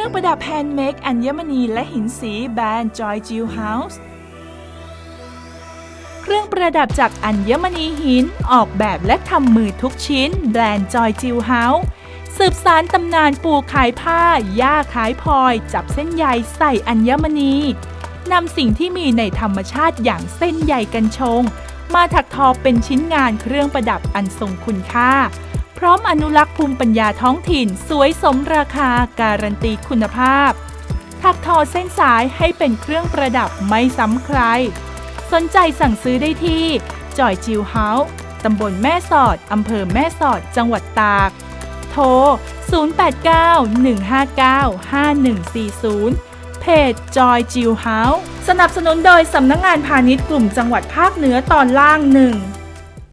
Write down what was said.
รื่องประดับแฮนด์เมดอัญมณีและหินสีแบรนด์ Joy Jewel House เครื่องประดับจากอัญมณีหินออกแบบและทำมือทุกชิ้น แบรนด์ Joy Jewel House สืบสารตำนานปู่ขายผ้า ย่าขายพลอย จับเส้นใยใส่อัญมณีนำสิ่งที่มีในธรรมชาติอย่างเส้นใยกันชง มาถักทอเป็นชิ้นงานเครื่องประดับอันทรงคุณค่า พร้อมอนุรักษ์ภูมิปัญญาท้องถิ่น สวยสมราคาการันตีคุณภาพ ถักทอเส้นสายให้เป็นเครื่องประดับไม่ซ้ำใคร สนใจสั่งซื้อได้ที่ จอยจิวเฮาส์ตำบลแม่สอด อำเภอแม่สอด จังหวัดตาก โทร 089-159-5140เพจจอยจิวเฮาส์สนับสนุนโดยสำนักงงานพาณิชย์กลุ่มจังหวัดภาคเหนือตอนล่างหนึ่ง